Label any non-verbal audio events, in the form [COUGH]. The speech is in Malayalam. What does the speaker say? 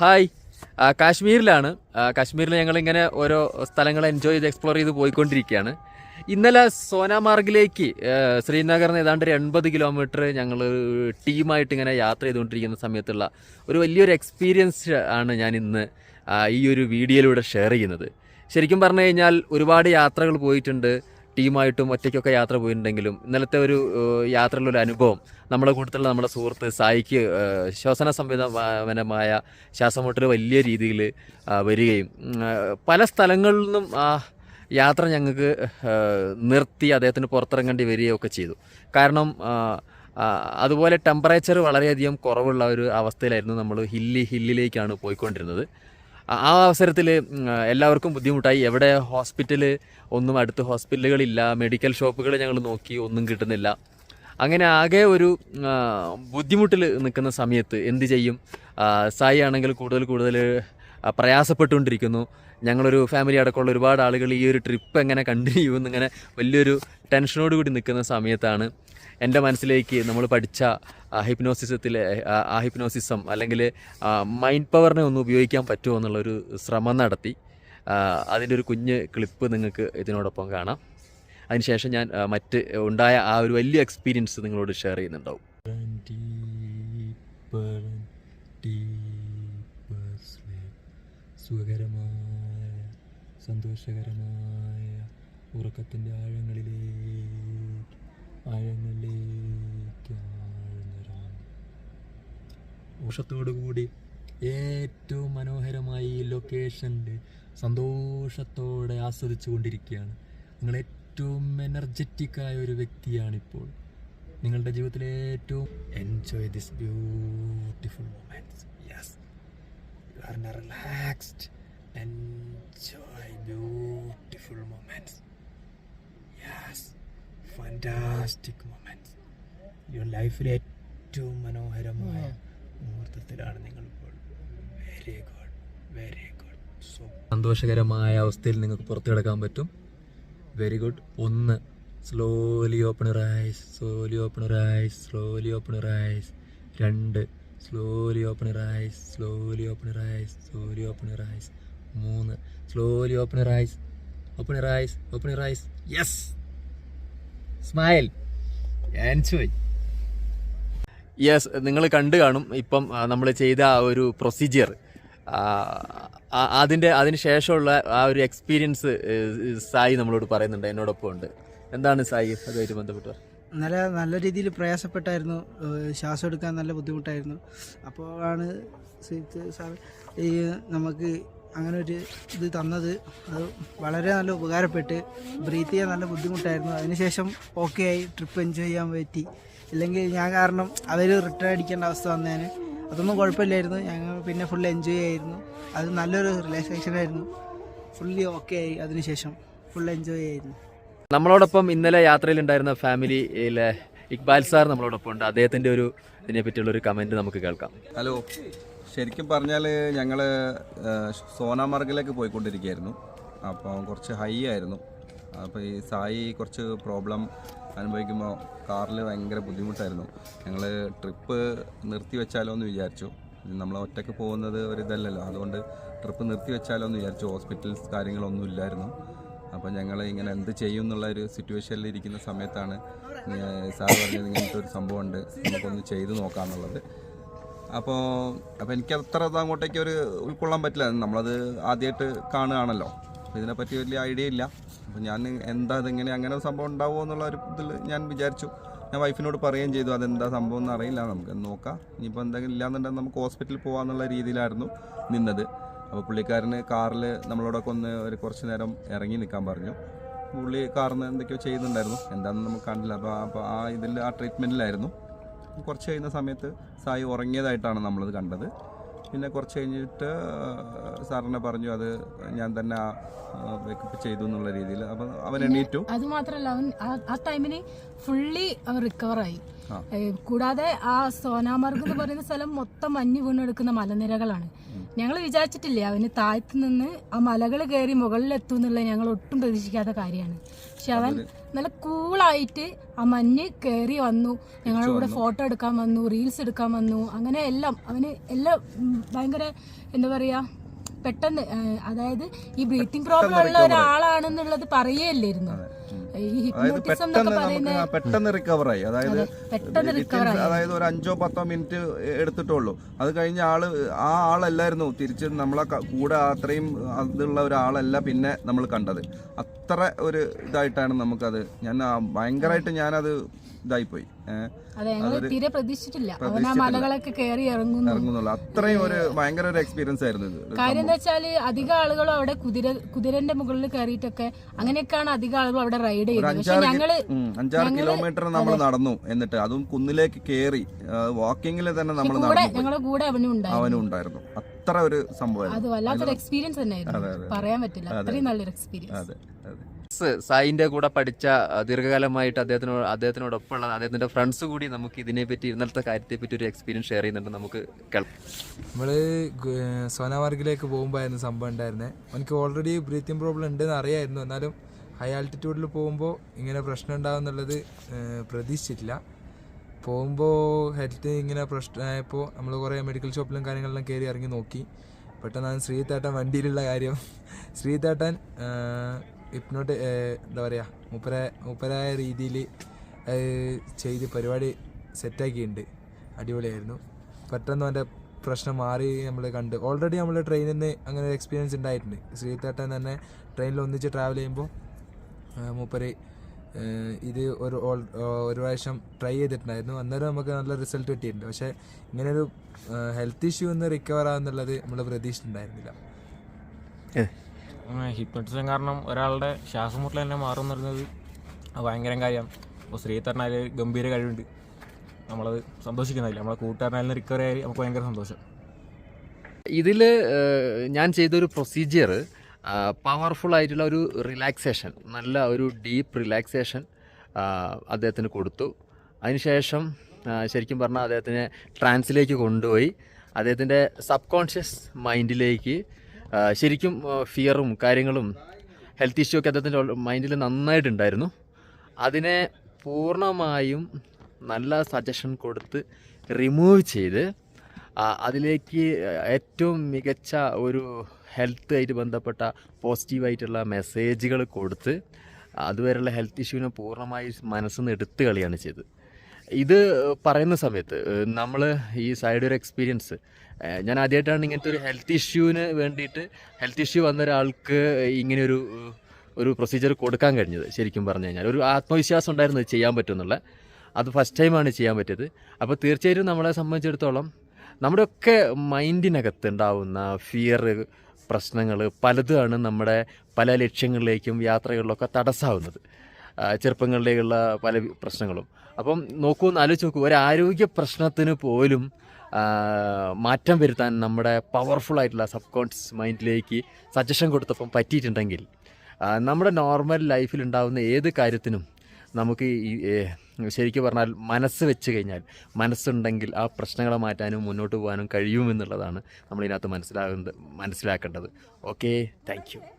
ഹായ്. കാശ്മീരിലാണ്. കാശ്മീരിൽ ഞങ്ങളിങ്ങനെ ഓരോ സ്ഥലങ്ങൾ എൻജോയ് ചെയ്ത് എക്സ്പ്ലോർ ചെയ്ത് പോയിക്കൊണ്ടിരിക്കുകയാണ്. ഇന്നലെ സോനാമാർഗിലേക്ക് ശ്രീനഗറിന് ഏതാണ്ട് ഒരു എൺപത് കിലോമീറ്റർ ഞങ്ങൾ ടീമായിട്ട് ഇങ്ങനെ യാത്ര ചെയ്തുകൊണ്ടിരിക്കുന്ന സമയത്തുള്ള ഒരു വലിയൊരു എക്സ്പീരിയൻസ് ആണ് ഞാൻ ഇന്ന് ഈ ഒരു വീഡിയോയിലൂടെ ഷെയർ ചെയ്യുന്നത്. ശരിക്കും പറഞ്ഞു കഴിഞ്ഞാൽ ഒരുപാട് യാത്രകൾ പോയിട്ടുണ്ട്. ടീമായിട്ടും ഒറ്റയ്ക്കൊക്കെ യാത്ര പോയിട്ടുണ്ടെങ്കിലും ഇന്നലത്തെ ഒരു ഏഹ്, യാത്രയിലൊരു അനുഭവം നമ്മളെ കൂട്ടത്തിലുള്ള നമ്മുടെ സുഹൃത്ത് സായിക്ക് ശ്വസന സംവിധാനമായ ശ്വാസമുട്ടൽ വലിയ രീതിയിൽ വരികയും പല സ്ഥലങ്ങളിൽ നിന്നും ആ യാത്ര ഞങ്ങൾക്ക് നിർത്തി അദ്ദേഹത്തിന് പുറത്തിറങ്ങേണ്ടി വരികയൊക്കെ ചെയ്തു. കാരണം അതുപോലെ ടെമ്പറേച്ചർ വളരെയധികം കുറവുള്ള ഒരു അവസ്ഥയിലായിരുന്നു നമ്മൾ ഹില്ലി ഹില്ലിലേക്കാണ് പോയിക്കൊണ്ടിരുന്നത്. ആ- അവസരത്തിൽ എല്ലാവർക്കും ബുദ്ധിമുട്ടായി. എവിടെ ഹോസ്പിറ്റൽ ഒന്നും അടുത്ത് ഹോസ്പിറ്റലുകളില്ല. മെഡിക്കൽ ഷോപ്പുകൾ ഞങ്ങൾ നോക്കി ഒന്നും കിട്ടുന്നില്ല. അങ്ങനെ ആകെ ഒരു ബുദ്ധിമുട്ടിൽ നിൽക്കുന്ന സമയത്ത് എന്ത് ചെയ്യും? സായി ആണെങ്കിൽ കൂടുതൽ കൂടുതൽ പ്രയാസപ്പെട്ടുകൊണ്ടിരിക്കുന്നു. ഞങ്ങളൊരു ഫാമിലി അടക്കമുള്ള ഒരുപാട് ആളുകൾ ഈ ഒരു ട്രിപ്പ് എങ്ങനെ കണ്ടിന്യൂ ചെയ്യുമെന്നിങ്ങനെ വലിയൊരു ടെൻഷനോട് കൂടി നിൽക്കുന്ന സമയത്താണ്. എന്റെ മനസ്സിലേക്ക് നമ്മൾ പഠിച്ച ഹിപ്നോസിസത്തിലെ ആ ഹിപ്നോസിസം അല്ലെങ്കിൽ മൈൻഡ് പവറിനെ ഒന്ന് ഉപയോഗിക്കാൻ പറ്റുമോ എന്നുള്ളൊരു ശ്രമം നടത്തി. അതിന്റെ ഒരു കുഞ്ഞ് ക്ലിപ്പ് നിങ്ങൾക്ക് ഇതിനോടൊപ്പം കാണാം. അതിനുശേഷം ഞാൻ മറ്റ് ഉണ്ടായ ആ ഒരു വലിയ എക്സ്പീരിയൻസ് നിങ്ങളോട് ഷെയർ ചെയ്യുന്നുണ്ടാവും. സുഖകരമായ സന്തോഷകരമായ ഉറക്കത്തിന്റെ ആഴങ്ങളിലേക്ക് ആഴങ്ങളിലേക്ക് ആഴ്ന്നിറങ്ങും കൂടി ഏറ്റവും മനോഹരമായി ഈ ലൊക്കേഷന്റെ സന്തോഷത്തോടെ ആസ്വദിച്ചു കൊണ്ടിരിക്കുകയാണ്. നിങ്ങൾ ഏറ്റവും എനർജറ്റിക് ആയ ഒരു വ്യക്തിയാണിപ്പോൾ. നിങ്ങളുടെ ജീവിതത്തിലെ ഏറ്റവും enjoy this beautiful moments yes you are relaxed enjoy beautiful moments yes fantastic moments your ലൈഫിലെ ഏറ്റവും മനോഹരമായ മുഹൂർത്തത്തിലാണ് നിങ്ങളിപ്പോൾ. Very good very good so സന്തോഷകരമായ അവസ്ഥയിൽ നിങ്ങൾക്ക് പുറത്തു കിടക്കാൻ പറ്റും. വെരി ഗുഡ് ഒന്ന് slowly open rise slowly open rise slowly open rise രണ്ട് slowly open rise slowly open rise slowly open rise മൂന്ന് slowly open rise open rise open rise yes smile enjoy yes നിങ്ങൾ കണ്ടു കാണും. ഇപ്പം നമ്മൾ ചെയ്ത ആ ഒരു പ്രൊസീജിയർ അതിന്റെ അതിന് ശേഷമുള്ള ആ ഒരു എക്സ്പീരിയൻസ് സായി നമ്മളോട് പറയുന്നുണ്ട് എന്നോടൊപ്പം ഉണ്ട്. എന്താണ് സായി അതുമായിട്ട് ബന്ധപ്പെട്ട് നല്ല നല്ല രീതിയിൽ പ്രയാസപ്പെട്ടായിരുന്നു. ശ്വാസം എടുക്കാൻ നല്ല ബുദ്ധിമുട്ടായിരുന്നു. അപ്പോഴാണ് സാർ ഈ നമുക്ക് അങ്ങനെ ഒരു ഇത് തന്നത്. അത് വളരെ നല്ല ഉപകാരപ്പെട്ട് ബ്രീത്ത് ചെയ്യാൻ നല്ല ബുദ്ധിമുട്ടായിരുന്നു. അതിനുശേഷം ഓക്കെ ആയി ട്രിപ്പ് എൻജോയ് ചെയ്യാൻ പറ്റി. ഇല്ലെങ്കിൽ ഞാൻ കാരണം അവർ റിട്ടേൺ അടിക്കേണ്ട അവസ്ഥ വന്നേന്. അതൊന്നും കുഴപ്പമില്ലായിരുന്നു. ഞങ്ങൾ പിന്നെ ഫുൾ എൻജോയ് ആയിരുന്നു. അത് നല്ലൊരു റിലാക്സേഷൻ ആയിരുന്നു. ഫുള്ളി ഓക്കെ ആയി. അതിനുശേഷം ഫുൾ എൻജോയ് ആയിരുന്നു. നമ്മളോടൊപ്പം ഇന്നലെ യാത്രയിലുണ്ടായിരുന്ന ഫാമിലിയിലെ ഇക്ബാൽ സാർ നമ്മളോടൊപ്പം ഉണ്ട് അദ്ദേഹത്തിന്റെ ഒരു ഇതിനെ പറ്റിയുള്ള ഒരു കമന്റ് നമുക്ക് കേൾക്കാം. ഹലോ ശരിക്കും പറഞ്ഞാൽ ഞങ്ങൾ സോനാമാർഗിലേക്ക് പോയിക്കൊണ്ടിരിക്കുകയായിരുന്നു. അപ്പോൾ കുറച്ച് ഹൈ ആയിരുന്നു. അപ്പോൾ ഈ സായി കുറച്ച് പ്രോബ്ലം അനുഭവിക്കുമ്പോൾ കാറിൽ ഭയങ്കര ബുദ്ധിമുട്ടായിരുന്നു. ഞങ്ങൾ ട്രിപ്പ് നിർത്തി വെച്ചാലോ എന്ന് വിചാരിച്ചു. നമ്മൾ ഒറ്റയ്ക്ക് പോകുന്നത് ഒരു ഇതല്ലല്ലോ. അതുകൊണ്ട് ട്രിപ്പ് നിർത്തി വെച്ചാലോ എന്ന് വിചാരിച്ചു. ഹോസ്പിറ്റൽസ് കാര്യങ്ങളൊന്നും ഇല്ലായിരുന്നു. അപ്പോൾ ഞങ്ങൾ ഇങ്ങനെ എന്ത് ചെയ്യും എന്നുള്ള ഒരു സിറ്റുവേഷനിൽ ഇരിക്കുന്ന സമയത്താണ് സാർ പറഞ്ഞത് ഇങ്ങനത്തെ ഒരു സംഭവമുണ്ട്. നമുക്കൊന്ന് ചെയ്തു നോക്കാമെന്നുള്ളത് അപ്പോൾ അപ്പോൾ എനിക്ക് അത്ര അത് അങ്ങോട്ടേക്ക് ഒരു ഉൾക്കൊള്ളാൻ പറ്റില്ല. നമ്മളത് ആദ്യമായിട്ട് കാണുകയാണല്ലോ. അപ്പോൾ ഇതിനെപ്പറ്റി വലിയ ഐഡിയ ഇല്ല. അപ്പോൾ ഞാൻ എന്താ ഇതെങ്ങനെ അങ്ങനെ ഒരു സംഭവം ഉണ്ടാവുമോ എന്നുള്ള ഒരു ഇതിൽ ഞാൻ വിചാരിച്ചു. ഞാൻ വൈഫിനോട് പറയുകയും ചെയ്തു അതെന്താ സംഭവം എന്ന് അറിയില്ല. നമുക്ക് നോക്കാം. ഇനിയിപ്പോൾ എന്തെങ്കിലും ഇല്ലാന്നുണ്ടെങ്കിൽ നമുക്ക് ഹോസ്പിറ്റലിൽ പോകാമെന്നുള്ള രീതിയിലായിരുന്നു നിന്നത്. അപ്പോൾ പുള്ളിക്കാരന് കാറിൽ നമ്മളോടൊക്കെ ഒന്ന് ഒരു കുറച്ച് നേരം ഇറങ്ങി നിൽക്കാൻ പറഞ്ഞു. പുള്ളി കാറിന് എന്തൊക്കെയോ ചെയ്യുന്നുണ്ടായിരുന്നു. എന്താണെന്ന് നമുക്ക് കണ്ടില്ല അപ്പോൾ അപ്പോൾ ആ ഇതിൽ ആ ട്രീറ്റ്മെന്റിലായിരുന്നു കുറച്ച് കഴിയുന്ന സമയത്ത് സായി ഉറങ്ങിയതായിട്ടാണ് നമ്മളത് കണ്ടത്. പിന്നെ കുറച്ച് കഴിഞ്ഞിട്ട് സാറിനെ പറഞ്ഞു അത് ഞാൻ തന്നെ വേക്കപ്പ് ചെയ്തു എന്നുള്ള രീതിയിൽ. അപ്പം അവൻ എണീറ്റു. അത് മാത്രല്ല അവൻ ആ- ആ ടൈമിന് ഫുള്ളി അവൻ റിക്കവറായി കൂടാതെ ആ സോനാമാർഗ് എന്ന് പറയുന്ന സ്ഥലം മൊത്തം മഞ്ഞ് വീണെടുക്കുന്ന മലനിരകളാണ്. ഞങ്ങൾ വിചാരിച്ചിട്ടില്ല അവന് താഴത്ത് നിന്ന് ആ മലകൾ കയറി മുകളിലെത്തും എന്നുള്ളത് ഞങ്ങൾ ഒട്ടും പ്രതീക്ഷിക്കാത്ത കാര്യമാണ്. പക്ഷെ അവൻ നല്ല കൂളായിട്ട് ആ മഞ്ഞ് കയറി വന്നു. ഞങ്ങളുടെ കൂടെ ഫോട്ടോ എടുക്കാൻ വന്നു റീൽസ് എടുക്കാൻ വന്നു. അങ്ങനെ എല്ലാം അവന് എല്ലാം ഭയങ്കര എന്താ പറയാ പെട്ടെന്ന് അതായത് ഈ ബ്രീത്തിങ് പ്രോബ്ലം ഉള്ള ഒരാളാണെന്നുള്ളത് പറയുകയല്ലായിരുന്നു. അതായത് പെട്ടെന്ന് നമുക്ക് പെട്ടെന്ന് റിക്കവർ ആയി. അതായത്. അതായത് ഒരു അഞ്ചോ പത്തോ മിനിറ്റ് എടുത്തിട്ടുള്ളൂ. അത് കഴിഞ്ഞ ആൾ ആ ആളല്ലായിരുന്നു തിരിച്ച് നമ്മളെ കൂടെ അത്രയും അതുള്ള ഒരാളല്ല പിന്നെ നമ്മൾ കണ്ടത്. അത്ര ഒരു ഇതായിട്ടാണ് നമുക്കത്. ഞാൻ ഭയങ്കരമായിട്ട് ഞാനത് ഇതായിപ്പോയി. തീരെ പ്രതീക്ഷിച്ചിട്ടില്ല. അവൻ ആ മലകളൊക്കെ കയറി ഇറങ്ങുന്നു. ഇറങ്ങുന്നുള്ള. അത്രയും ഒരു ഭയങ്കര ഒരു എക്സ്പീരിയൻസ് ആയിരുന്നു ഇത്. കാര്യം എന്താ വെച്ചാൽ അധികം ആളുകളും അവിടെ കുതിര കുതിരന്റെ മുകളിൽ കയറിയിട്ടൊക്കെ അങ്ങനെയൊക്കെയാണ് അധികം ആളുകളും അവിടെ റൈഡ് ചെയ്യുന്നത്. പക്ഷെ അഞ്ചാറ് ഞങ്ങൾ കിലോമീറ്റർ നമ്മൾ നടന്നു എന്നിട്ട് അതും കുന്നിലേക്ക് കയറി വാക്കിങ്ങിൽ തന്നെ നമ്മൾ. ഞങ്ങളുടെ കൂടെ അവനും ഉണ്ടായിരുന്നു. അവനും ഉണ്ടായിരുന്നു. അത്ര ഒരു സംഭവം അത് വല്ലാത്തൊരു എക്സ്പീരിയൻസ് തന്നെയായിരുന്നു. പറയാൻ പറ്റില്ല. അത്രയും നല്ലൊരു എക്സ്പീരിയൻസ് അതെ സായിന്റെ കൂടെ പഠിച്ച ദീർഘകാലമായിട്ട് അദ്ദേഹത്തിനോട് അദ്ദേഹത്തിനോടൊപ്പമുള്ള അദ്ദേഹത്തിന്റെ ഫ്രണ്ട്സ് കൂടി നമുക്ക് ഇതിനെ പറ്റി ഇന്നലത്തെ കാര്യത്തെ പറ്റി ഒരു എക്സ്പീരിയൻസ് ഷെയർ ചെയ്യുന്നുണ്ട്. നമുക്ക് കേൾക്കാം. നമ്മൾ സോനാമാർഗിലേക്ക് പോകുമ്പോഴായിരുന്നു സംഭവം ഉണ്ടായിരുന്നത് എനിക്ക് ഓൾറെഡി ബ്രീത്തിങ് പ്രോബ്ലം ഉണ്ടെന്ന് അറിയായിരുന്നു. എന്നാലും ഹൈ ആൾട്ടിറ്റ്യൂഡിൽ പോകുമ്പോൾ ഇങ്ങനെ പ്രശ്നം ഉണ്ടാവും എന്നുള്ളത് പ്രതീക്ഷിച്ചിട്ടില്ല. പോകുമ്പോൾ ഹെൽത്ത് ഇങ്ങനെ പ്രശ്നമായപ്പോൾ നമ്മൾ കുറേ മെഡിക്കൽ ഷോപ്പിലും കാര്യങ്ങളിലും കയറി ഇറങ്ങി നോക്കി. പെട്ടെന്നാണ് ശ്രീതേട്ടൻ വണ്ടിയിലുള്ള കാര്യം. [LAUGHS] ശ്രീതേട്ടൻ ഹിപ്നോട്ട് എന്താ പറയുക മൂപ്പര മൂപ്പരായ രീതിയിൽ ചെയ്ത് പരിപാടി സെറ്റാക്കിയിട്ടുണ്ട്. അടിപൊളിയായിരുന്നു. പെട്ടെന്ന് അവന്റെ പ്രശ്നം മാറി നമ്മൾ കണ്ട്. ഓൾറെഡി നമ്മൾ ട്രെയിനിൽ നിന്ന് അങ്ങനെ ഒരു എക്സ്പീരിയൻസ് ഉണ്ടായിട്ടുണ്ട്. ശ്രീതേട്ടൻ തന്നെ ട്രെയിനിൽ ഒന്നിച്ച് ട്രാവൽ ചെയ്യുമ്പോൾ മൂപ്പര് ഇത് ഒരു ഒരു പ്രാവശ്യം ട്രൈ ചെയ്തിട്ടുണ്ടായിരുന്നു. അന്നേരം നമുക്ക് നല്ല റിസൾട്ട് കിട്ടിയിട്ടുണ്ട്. പക്ഷേ ഇങ്ങനൊരു ഹെൽത്ത് ഇഷ്യൂ ഒന്ന് റിക്കവർ ആവുന്നുള്ളത് നമ്മൾ പ്രതീക്ഷിച്ചിട്ടുണ്ടായിരുന്നില്ല. ഹിപ്നോട്ടിസം കാരണം ഒരാളുടെ ശ്വാസം മുട്ടൽ തന്നെ മാറും എന്ന് പറയുന്നത് ഭയങ്കര കാര്യമാണ് അപ്പോൾ ശ്രീധരനായാലും ഗംഭീര കഴിവുണ്ട്. നമ്മളത് സന്തോഷിക്കുന്നില്ല നമ്മളെ കൂട്ടുകാരനായാലും റിക്കവറി ആയി നമുക്ക് ഭയങ്കര സന്തോഷം. ഇതിൽ ഞാൻ ചെയ്തൊരു പ്രൊസീജിയർ പവർഫുൾ ആയിട്ടുള്ള ഒരു റിലാക്സേഷൻ നല്ല ഒരു ഡീപ്പ് റിലാക്സേഷൻ അദ്ദേഹത്തിന് കൊടുത്തു. അതിനുശേഷം ശരിക്കും പറഞ്ഞാൽ അദ്ദേഹത്തിനെ ട്രാൻസിലേക്ക് കൊണ്ടുപോയി. അദ്ദേഹത്തിന്റെ സബ് കോൺഷ്യസ് മൈൻഡിലേക്ക് ശരിക്കും ഫിയറും കാര്യങ്ങളും ഹെൽത്ത് ഇഷ്യൂ ഒക്കെ അദ്ദേഹത്തിന്റെ മൈൻഡിൽ നന്നായിട്ടുണ്ടായിരുന്നു. അതിനെ പൂർണമായും നല്ല സജഷൻ കൊടുത്ത് റിമൂവ് ചെയ്ത് അതിലേക്ക് ഏറ്റവും മികച്ച ഒരു ഹെൽത്ത് ആയിട്ട് ബന്ധപ്പെട്ട പോസിറ്റീവായിട്ടുള്ള മെസ്സേജുകൾ കൊടുത്ത് അതുവരെയുള്ള ഹെൽത്ത് ഇഷ്യൂവിനെ പൂർണമായി മനസ്സിൽ നിന്ന് എടുത്തു കളിയാണ് ചെയ്തത്. ഇത് പറയുന്ന സമയത്ത് നമ്മൾ ഈ സൈഡ് ഒരു എക്സ്പീരിയൻസ്. ഞാൻ ആദ്യമായിട്ടാണ് ഇങ്ങനത്തെ ഒരു ഹെൽത്ത് ഇഷ്യൂവിന് വേണ്ടിയിട്ട് ഹെൽത്ത് ഇഷ്യൂ വന്ന ഒരാൾക്ക് ഇങ്ങനെയൊരു ഒരു പ്രൊസീജിയർ കൊടുക്കാൻ കഴിഞ്ഞത് ശരിക്കും പറഞ്ഞു കഴിഞ്ഞാൽ. ഒരു ആത്മവിശ്വാസം ഉണ്ടായിരുന്നു ചെയ്യാൻ പറ്റുമെന്നുള്ള. അത് ഫസ്റ്റ് ടൈമാണ് ചെയ്യാൻ പറ്റിയത്. അപ്പോൾ തീർച്ചയായിട്ടും നമ്മളെ സംബന്ധിച്ചിടത്തോളം നമ്മുടെയൊക്കെ മൈൻഡിനകത്ത് ഉണ്ടാവുന്ന ഫിയർ പ്രശ്നങ്ങൾ പലതുമാണ് നമ്മുടെ പല ലക്ഷ്യങ്ങളിലേക്കും യാത്രകളിലൊക്കെ തടസ്സാവുന്നത്. ചെറുപ്പങ്ങളിലേക്കുള്ള പല പ്രശ്നങ്ങളും. അപ്പം നോക്കൂ ഒന്ന് ആലോചിച്ച് നോക്കൂ ഒരു ആരോഗ്യ പ്രശ്നത്തിന് പോലും മാറ്റം വരുത്താൻ നമ്മുടെ പവർഫുൾ ആയിട്ടുള്ള സബ് കോൺഷ്യസ് മൈൻഡിലേക്ക് സജഷൻ കൊടുത്തപ്പം പറ്റിയിട്ടുണ്ടെങ്കിൽ നമ്മുടെ നോർമൽ ലൈഫിൽ ഉണ്ടാകുന്ന ഏത് കാര്യത്തിനും നമുക്ക് ഈ ശരിക്കും പറഞ്ഞാൽ മനസ്സ് വെച്ച് കഴിഞ്ഞാൽ മനസ്സുണ്ടെങ്കിൽ ആ പ്രശ്നങ്ങളെ മാറ്റാനും മുന്നോട്ട് പോകാനും കഴിയുമെന്നുള്ളതാണ് നമ്മളിതിനകത്ത് മനസ്സിലാകുന്നത് മനസ്സിലാക്കേണ്ടത്. Okay thank